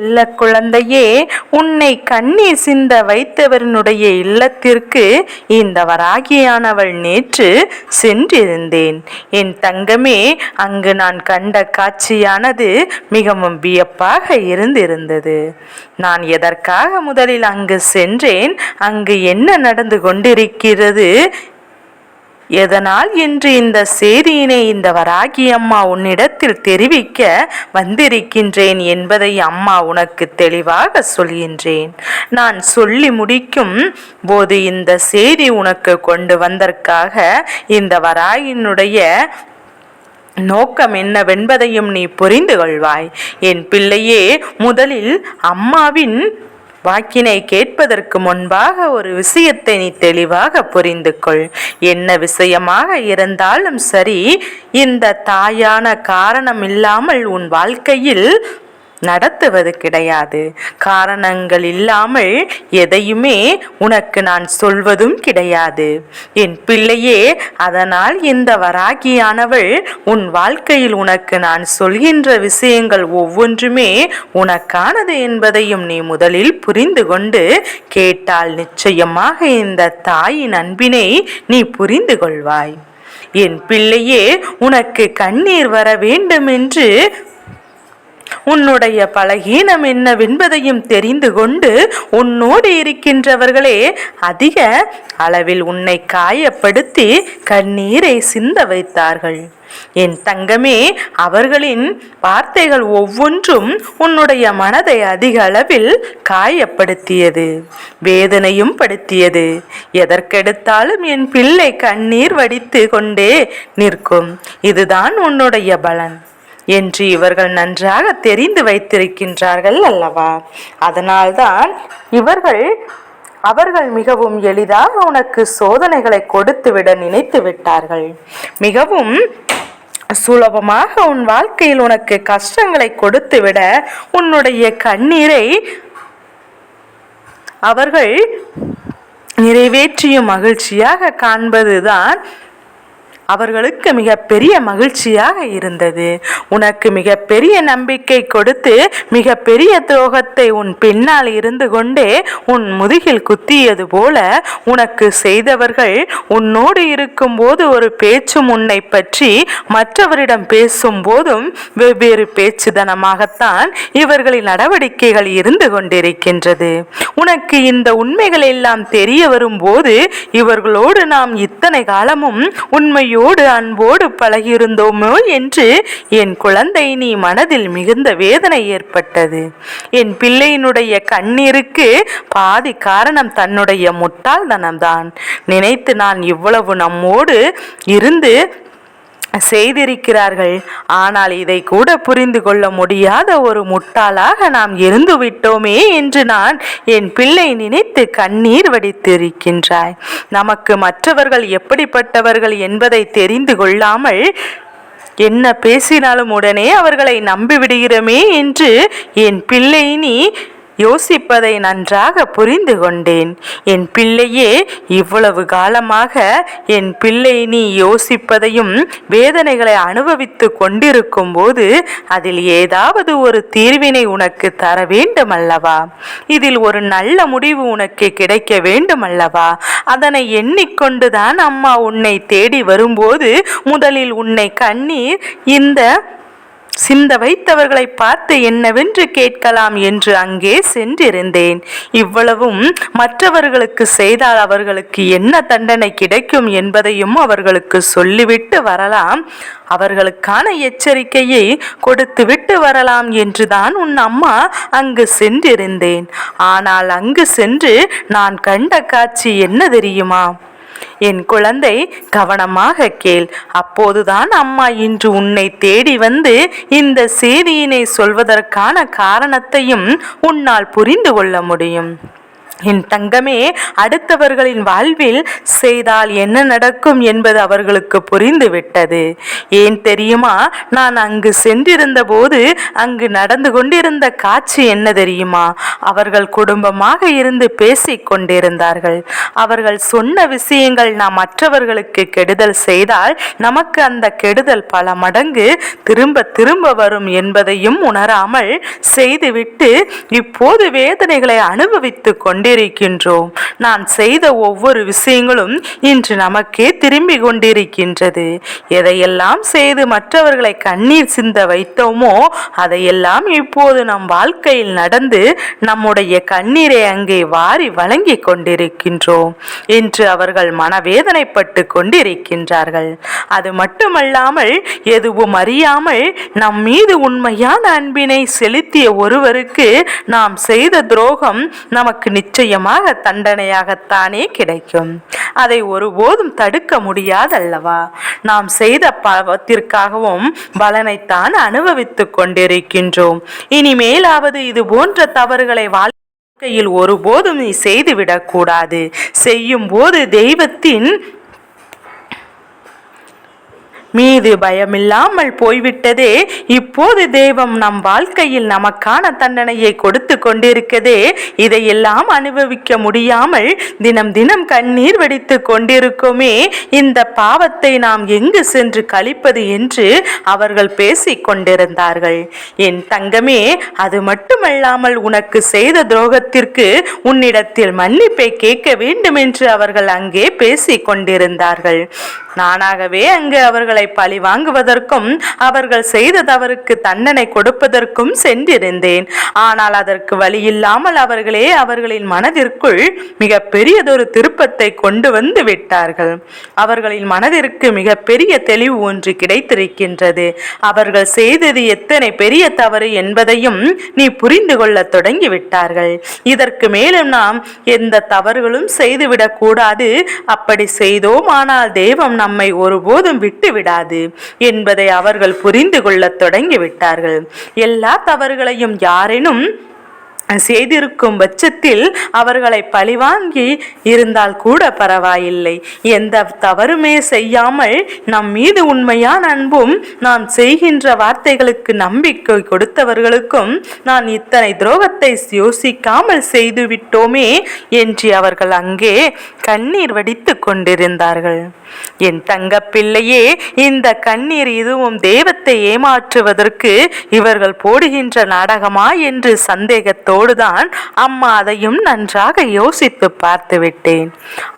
செல்ல குழந்தையே உன்னை கண்ணீர் சிந்த வைத்தவனுடைய இல்லத்திற்கு இந்த வராகியானவள் நேற்று சென்றிருந்தேன். என் தங்கமே அங்கு நான் கண்ட காட்சியானது மிகவும் வியப்பாக இருந்திருந்தது. நான் எதற்காக முதலில் அங்கு சென்றேன்? அங்கு என்ன நடந்து கொண்டிருக்கிறது? எதனால் என்று இந்த செய்தியினை இந்த வராகி அம்மா உன்னிடத்தில் தெரிவிக்க வந்திருக்கின்றேன் என்பதை அம்மா உனக்கு தெளிவாக சொல்கின்றேன். நான் சொல்லி முடிக்கும் போது இந்த செய்தி உனக்கு கொண்டு வந்தற்காக இந்த வராயினுடைய நோக்கம் என்னவென்பதையும் நீ புரிந்து கொள்வாய். என் பிள்ளையே முதலில் அம்மாவின் வாக்கினை கேட்பதற்கு முன்பாக ஒரு விஷயத்தை நீ தெளிவாக புரிந்து கொள். என்ன விஷயமாக இருந்தாலும் சரி இந்த தாயான காரணம் இல்லாமல் உன் வாழ்க்கையில் நடத்துவது கிடையாது. காரணங்கள் இல்லாமல் எதையுமே உனக்கு நான் சொல்வதும் கிடையாது. என் பிள்ளையே அதனால் இந்த வராகியானவள் உன் வாழ்க்கையில் உனக்கு நான் சொல்கின்ற விஷயங்கள் ஒவ்வொன்றுமே உனக்கானது என்பதையும் நீ முதலில் புரிந்து கொண்டு கேட்டால் நிச்சயமாக இந்த தாயின் அன்பினை நீ புரிந்து கொள்வாய். என் பிள்ளையே உனக்கு கண்ணீர் வர வேண்டும் என்று உன்னுடைய பலகீனம் என்னவென்பதையும் தெரிந்து கொண்டு உன்னோடு இருக்கின்றவர்களே அதிக அளவில் உன்னை காயப்படுத்தி கண்ணீரை சிந்த வைத்தார்கள். என் தங்கமே அவர்களின் வார்த்தைகள் ஒவ்வொன்றும் உன்னுடைய மனதை அதிக அளவில் காயப்படுத்தியது வேதனையும் படுத்தியது. எதற்கெடுத்தாலும் என் பிள்ளை கண்ணீர் வடித்து கொண்டே நிற்கும். இதுதான் உன்னுடைய பலன். என்று இவர்கள் நன்றாக தெரிந்து வைத்திருக்கின்றார்கள் அல்லவா? அதனால்தான் இவர்கள் அவர்கள் மிகவும் எளிதாக உனக்கு சோதனைகளை கொடுத்துவிட நினைத்து விட்டார்கள். மிகவும் சுலபமாக உன் வாழ்க்கையில் உனக்கு கஷ்டங்களை கொடுத்துவிட உன்னுடைய கண்ணீரை அவர்கள் நிறைவேற்றியும் மகிழ்ச்சியாக காண்பதுதான் அவர்களுக்கு மிகப்பெரிய மகிழ்ச்சியாக இருந்தது. உனக்கு மிகப்பெரிய நம்பிக்கை கொடுத்து மிகப்பெரிய துரோகத்தை உன் பின்னால் இருந்து கொண்டே உன் முதுகில் குத்தியது போல உனக்கு செய்தவர்கள் உன்னோடு இருக்கும்போது ஒரு பேச்சும் உன்னை பற்றி மற்றவரிடம் பேசும் போதும் வெவ்வேறு பேச்சுதனமாகத்தான் இவர்களின் நடவடிக்கைகள் இருந்து கொண்டிருக்கின்றது. உனக்கு இந்த உண்மைகள் எல்லாம் தெரிய வரும்போது இவர்களோடு நாம் இத்தனை காலமும் உண்மையோ உண்மையோடு அன்போடு பழகியிருந்தோமோ என்று என் குழந்தை நீ மனதில் மிகுந்த வேதனை ஏற்பட்டது. என் பிள்ளையினுடைய கண்ணீருக்கு பாதி காரணம் தன்னுடைய முட்டாள்தனம்தான். நினைத்து நான் இவ்வளவு நம்மோடு இருந்து செய்திருக்கிறார்கள். ஆனால் இதை கூட புரிந்து கொள்ள முடியாத ஒரு முட்டாளாக நாம் இருந்து விட்டோமே என்று நான் என் பிள்ளை நினைத்து கண்ணீர் வடித்திருக்கின்றாய். நமக்கு மற்றவர்கள் எப்படிப்பட்டவர்கள் என்பதை தெரிந்து கொள்ளாமல் என்ன பேசினாலும் உடனே அவர்களை நம்பிவிடுகிறோமே என்று என் பிள்ளை நீ யோசிப்பதை நன்றாக புரிந்து கொண்டேன். என் பிள்ளையே இவ்வளவு காலமாக என் பிள்ளை நீ யோசிப்பதையும் வேதனைகளை அனுபவித்து கொண்டிருக்கும் போது அதில் ஏதாவது ஒரு தீர்வினை உனக்கு தர வேண்டும் அல்லவா இதில் ஒரு நல்ல முடிவு உனக்கு கிடைக்க வேண்டும் அல்லவா அதனை எண்ணிக்கொண்டுதான் அம்மா உன்னை தேடி வரும்போது முதலில் உன்னை கண்ணீர் இந்த சிந்த வைத்தவர்களை பார்த்து என்னவென்று கேட்கலாம் என்று அங்கே சென்றிருந்தேன். இவ்வளவும் மற்றவர்களுக்கு செய்தால் அவர்களுக்கு என்ன தண்டனை கிடைக்கும் என்பதையும் அவர்களுக்கு சொல்லிவிட்டு வரலாம். அவர்களுக்கான எச்சரிக்கையை கொடுத்துவிட்டு வரலாம் என்றுதான் உன் அம்மா அங்கு சென்றிருந்தேன். ஆனால் அங்கு சென்று நான் கண்ட காட்சி என்ன தெரியுமா? என் குழந்தை கவனமாக கேள். அப்போதுதான் அம்மா இன்று உன்னை தேடி வந்து இந்த செய்தியினை சொல்வதற்கான காரணத்தையும் உன்னால் புரிந்து கொள்ள முடியும். என் தங்கமே அடுத்தவர்களின் வாழ்வில் செய்தால் என்ன நடக்கும் என்பது அவர்களுக்கு புரிந்துவிட்டது ஏன் தெரியுமா? நான் அங்கு சென்றிருந்த போது அங்கு நடந்து கொண்டிருந்த காட்சி என்ன தெரியுமா? அவர்கள் குடும்பமாக இருந்து பேசிக் கொண்டிருந்தார்கள். அவர்கள் சொன்ன விஷயங்கள் நாம் மற்றவர்களுக்கு கெடுதல் செய்தால் நமக்கு அந்த கெடுதல் பல மடங்கு திரும்ப திரும்ப வரும் என்பதையும் உணராமல் செய்துவிட்டு இப்போது வேதனைகளை அனுபவித்துக் கொண்டிருக்கின்றோம். நான் செய்த ஒவ்வொரு விஷயங்களும் இன்று நமக்கே திரும்பி கொண்டிருக்கின்றது. எதையெல்லாம் செய்து மற்றவர்களை கண்ணீர் சிந்த வைத்தோமோ அதையெல்லாம் இப்போது நம் வாழ்க்கையில் நடந்து நம்முடைய கண்ணீரை அங்கே வாரி வழங்கி கொண்டிருக்கின்றோம் என்று அவர்கள் மனவேதனைப்பட்டு கொண்டிருக்கின்றார்கள். அது மட்டுமல்லாமல் எதுவும் அறியாமல் நம் மீது உண்மையான அன்பினை செலுத்திய ஒருவருக்கு நாம் செய்த துரோகம் நமக்கு நிச்சயமாக தண்டனையாகத்தானே கிடைக்கும். அதை ஒருபோதும் தடுக்க முடியாதல்லவா? நாம் செய்த பாவத்திற்காகவும் பலனைத்தான் அனுபவித்துக் கொண்டிருக்கின்றோம். இனிமேலாவது இது போன்ற தவறுகளை வாழ்க்கையில் ஒருபோதும் நீ செய்துவிடக்கூடாது. செய்யும் போது தெய்வத்தின் மீது பயமில்லாமல் போய்விட்டதே. இப்போது தெய்வம் நம் வாழ்க்கையில் நமக்கான தண்டனையை கொடுத்து கொண்டிருக்கதே. இதையெல்லாம் அனுபவிக்க முடியாமல் தினம் தினம் கண்ணீர் வெடித்து கொண்டிருக்குமே. இந்த பாவத்தை நாம் எங்கு சென்று கழிப்பது என்று அவர்கள் பேசிக் கொண்டிருந்தார்கள். என் தங்கமே அது மட்டுமல்லாமல் உனக்கு செய்த துரோகத்திற்கு உன்னிடத்தில் மன்னிப்பை கேட்க வேண்டும் என்று அவர்கள் அங்கே பேசிக் கொண்டிருந்தார்கள். நானாகவே அங்கு அவர்களை பழி வாங்குவதற்கும் அவர்கள் செய்த தவறுக்கு தண்டனை கொடுப்பதற்கும் சென்றிருந்தேன். ஆனால் அதற்கு வழி இல்லாமல் அவர்களே அவர்களின் மனதிற்குள் மிக பெரியதொரு திருப்பத்தை கொண்டு வந்து விட்டார்கள். அவர்களின் மனதிற்கு மிக பெரிய தெளிவு ஒன்று கிடைத்திருக்கின்றது. அவர்கள் செய்தது எத்தனை பெரிய தவறு என்பதையும் நீ புரிந்து கொள்ள தொடங்கி விட்டார்கள் இதற்கு மேலும் நாம் எந்த தவறுகளும் செய்துவிடக் கூடாது. அப்படி செய்தோம் ஆனால் தெய்வம் நம்மை ஒருபோதும் விட்டுவிட விடாது என்பதை அவர்கள் புரிந்து கொள்ளத் தொடங்கிவிட்டார்கள். எல்லா தவறுகளையும் யாரேனும் செய்திருக்கும் பட்சத்தில் அவர்களை பழிவாங்கி இருந்தால் கூட பரவாயில்லை. எந்த தவறுமே செய்யாமல் நம் மீது உண்மையான அன்பும் நாம் செய்கின்ற வார்த்தைகளுக்கு நம்பிக்கை கொடுத்தவர்களுக்கும் நான் இத்தனை துரோகத்தை யோசிக்காமல் செய்து விட்டோமே என்று அவர்கள் அங்கே கண்ணீர் வடித்து கொண்டிருந்தார்கள். என் தங்க பிள்ளையே இந்த கண்ணீர் இதுவும் தெய்வத்தை ஏமாற்றுவதற்கு இவர்கள் போடுகின்ற நாடகமா என்று சந்தேகத்தோடு அதோடுதான் அம்மா அதையும் நன்றாக யோசித்து பார்த்து விட்டேன்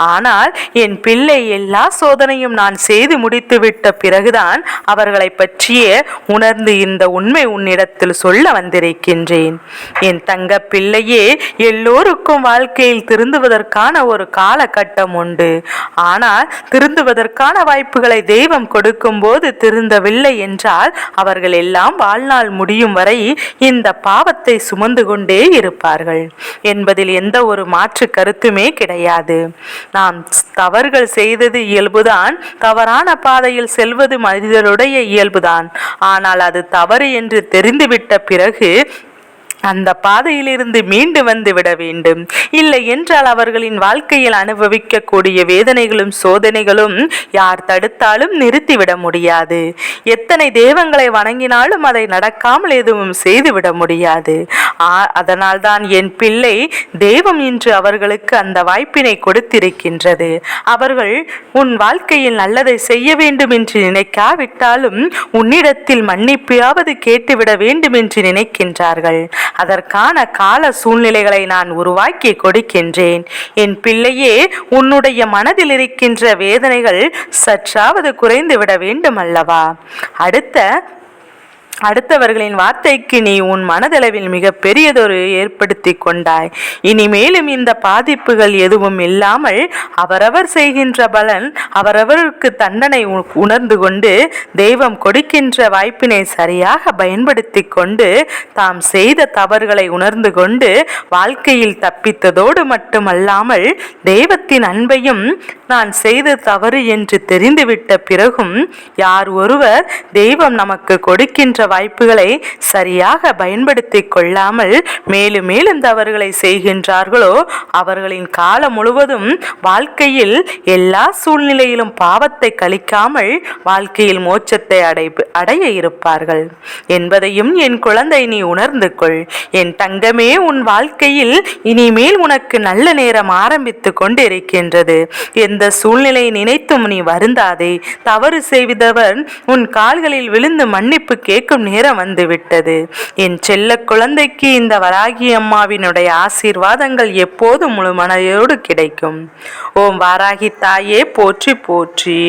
ஆனால் என் பிள்ளை எல்லா சோதனையும் நான் செய்து முடித்து விட்ட பிறகுதான் அவர்களை பற்றிய உணர்ந்து இந்த உண்மை உன்னிடத்தில் சொல்ல வந்திருக்கின்றேன். என் தங்க பிள்ளையே எல்லோருக்கும் வாழ்க்கையில் திருந்துவதற்கான ஒரு காலகட்டம் உண்டு. ஆனால் திருந்துவதற்கான வாய்ப்புகளை தெய்வம் கொடுக்கும்போது திருந்தவில்லை என்றால் அவர்கள் எல்லாம் வாழ்நாள் முடியும் வரை இந்த பாவத்தை சுமந்து கொண்டே இருப்பார்கள் என்பதில் எந்த ஒரு மாற்று கருத்துமே கிடையாது. நாம் தவறுகள் செய்தது இயல்புதான் தவறான பாதையில் செல்வது மனிதருடைய இயல்புதான். ஆனால் அது தவறு என்று தெரிந்துவிட்ட பிறகு அந்த பாதையிலிருந்து மீண்டு வந்து விட வேண்டும். இல்லை என்றால் அவர்களின் வாழ்க்கையில் அனுபவிக்கக்கூடிய வேதனைகளும் சோதனைகளும் யார் தடுத்தாலும் நிறுத்திவிட முடியாது. எத்தனை தெய்வங்களை வணங்கினாலும் அதை நடக்காமல் எதுவும் செய்துவிட முடியாது. அதனால்தான் என் பிள்ளை தெய்வம் இன்று அவர்களுக்கு அந்த வாய்ப்பினை கொடுத்திருக்கின்றது. அவர்கள் உன் வாழ்க்கையில் நல்லதை செய்ய வேண்டும் என்று நினைக்காவிட்டாலும் உன்னிடத்தில் மன்னிப்பையாவது கேட்டுவிட வேண்டும் என்று நினைக்கின்றார்கள். அதற்கான கால சூழ்நிலைகளை நான் உருவாக்கி கொடுக்கின்றேன். என் பிள்ளையே உன்னுடைய மனதில் இருக்கின்ற வேதனைகள் சற்றாவது குறைந்து விட வேண்டும் அல்லவா அடுத்த அடுத்தவர்களின் வார்த்தைக்கு நீ உன் மனதளவில் மிக பெரியதொரு ஏற்படுத்தி கொண்டாய். இனிமேலும் இந்த பாதிப்புகள் எதுவும் இல்லாமல் அவரவர் செய்கின்ற பலன் அவரவருக்கு தண்டனை உணர்ந்து கொண்டு தெய்வம் கொடுக்கின்ற வாய்ப்பினை சரியாக பயன்படுத்தி கொண்டு தாம் செய்த தவறுகளை உணர்ந்து கொண்டு வாழ்க்கையில் தப்பித்ததோடு மட்டுமல்லாமல் தெய்வத்தின் அன்பையும் நான் செய்த தவறு என்று தெரிந்துவிட்ட பிறகும் யார் ஒருவர் தெய்வம் நமக்கு கொடுக்கின்ற வாய்ப்புகளை சரியாக பயன்படுத்தி கொள்ளாமல் மேலும் மேலும் தவறுகளை செய்கின்றார்களோ அவர்களின் காலம் முழுவதும் வாழ்க்கையில் எல்லா சூழ்நிலையிலும் பாவத்தை கழிக்காமல் வாழ்க்கையில் மோட்சத்தை அடை அடைய இருப்பார்கள். என்பதையும் என் குழந்தை நீ உணர்ந்து கொள். என் தங்கமே உன் வாழ்க்கையில் இனிமேல் உனக்கு நல்ல நேரம் ஆரம்பித்துக் கொண்டிருக்கின்றது. எந்த சூழ்நிலை நினைத்தும் நீ வருந்தாதே. தவறு செய்தவர் உன் கால்களில் விழுந்து மன்னிப்பு கேட்க கேட்கும் நேரம் வந்துவிட்டது என் செல்ல குழந்தைக்கு இந்த வராகி அம்மாவினுடைய ஆசீர்வாதங்கள் எப்போதும் முழு மனதோடு கிடைக்கும்? ஓம் வாராகி தாயே போற்றி போற்றி.